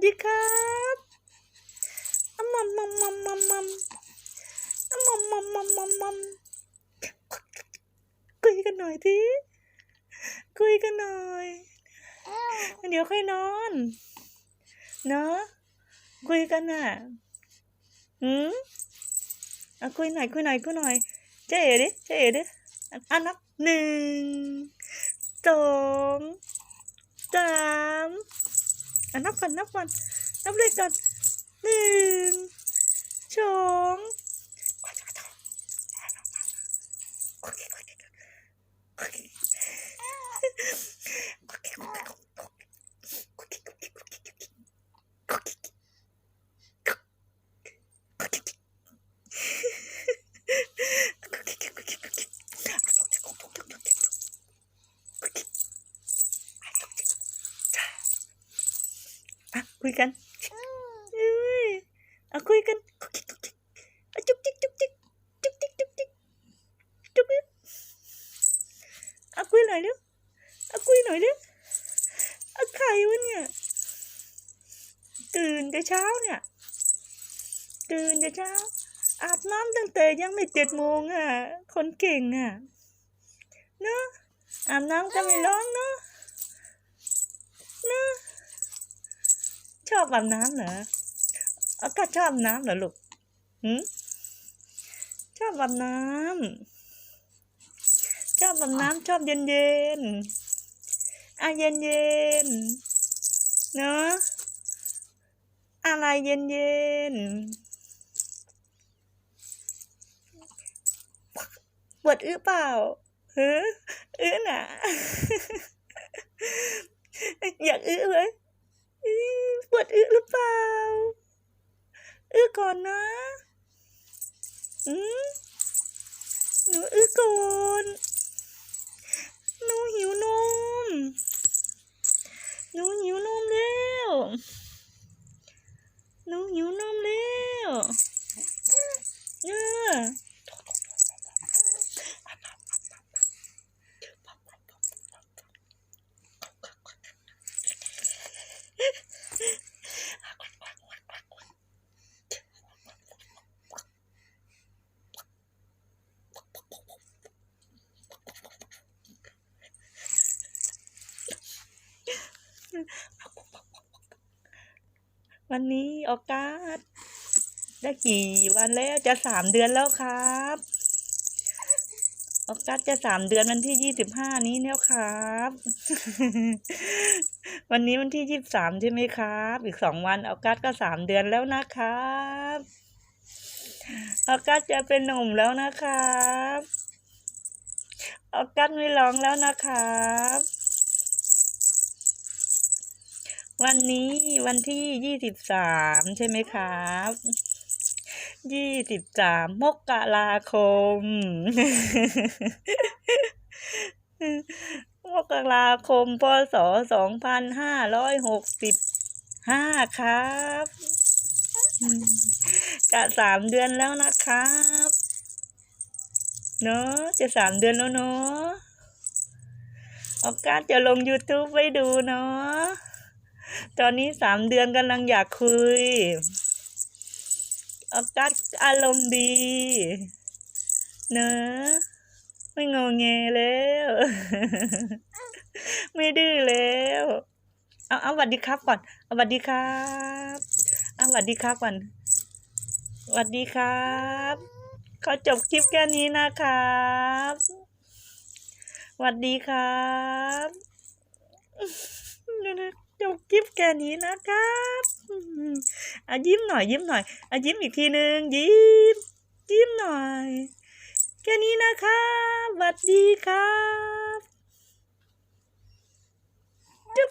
สดีครับอมัมมัมมัมมัมมัมอมัมมัมมัมมัมมัมคุยกันหน่อยทีคุยกันหน่อย เดี๋ยวค่อยนอน เนอะคุยกันน่ะหืมอะคุยหน่อยคุยหน่อยคุยหน่อยเจ๊เอ๋ดิเจ๊เอ๋ดิอะอะนับหนึ่งสองสาม นับก่อนนับก่อนนับเลยก่อนหนึ่งสองอะ คุยกันเอ้ยอะคุยกันอะจุ๊กจิ๊กจุ๊กจิ๊กจุ๊กจิ๊กจุ๊กจิ๊กจุ๊กจิ๊กอะคุยหน่อยเร็วอะคุยหน่อยเร็วอะใครวะเนี่ยตื่นแต่เช้าเนี่ยตื่นแต่เช้า อาบน้ำตั้งแต่ยังไม่เจ็ดโมงอะ คนเก่งอะเนอะอาบน้ำก็ไม่ร้อนเนอะเนอะ ชอบอาบน้ำเหรออากาศชอบอาบน้ำเหรอลูกหืมชอบอาบน้ำชอบอาบน้ำชอบเย็นเย็นอะเย็นเย็นเนอะอะไรเย็นเย็นปวดอื้อเปล่าเฮ้ออื้อน่ะ อยากอื้อไหมอื้อปวดอื้อหรือเปล่า อื้อก่อนนะ อืมหนูอื้อก่อนหนูหิวนมหนูหิวนมแล้วหนูหิวนมแล้วเออ วันนี้ออการ์ดได้กี่วันแล้วจะสามเดือนแล้วครับออกการ์ดจะสามเดือนวันที่ยี่สิบห้านี้แล้วครับ วันนี้วันที่ยี่สิบสามใช่ไหมครับ อีกสองวันออกการ์ดก็สามเดือนแล้วนะครับออกการ์ดจะเป็นหนุ่มแล้วนะครับออกการ์ดไม่ร้องแล้วนะครับ วันนี้วันที่ยี่สิบสามใช่ไหมครับยี่สิบสามมกราคม มกราคมพศสองพันห้าร้อยหกสิบห้าครับอืมกะสามเดือนแล้วนะครับ เนอะจะสามเดือนแล้วเนอะออกการจะลง YouTube ไว้ดูเนาะ ตอนนี้สามเดือนกำลังอยากคุยออกัสอารมณ์ดีเนอะไม่งงแงแล้ว ไม่ดื้อแล้ว เอาเอาสวัสดีครับก่อนเอาสวัสดีครับเอาสวัสดีครับก่อนสวัสดีครับขอจบคลิปแค่นี้นะครับสวัสดีครับจบ แค่นี้นะครับอืมอะยิ้มหน่อย ยิ้มหน่อยอะยิ้มอีกทีหนึ่งยิ้ม ยิ้มหน่อย แค่นี้นะครับสวัสดีครับจุ๊บ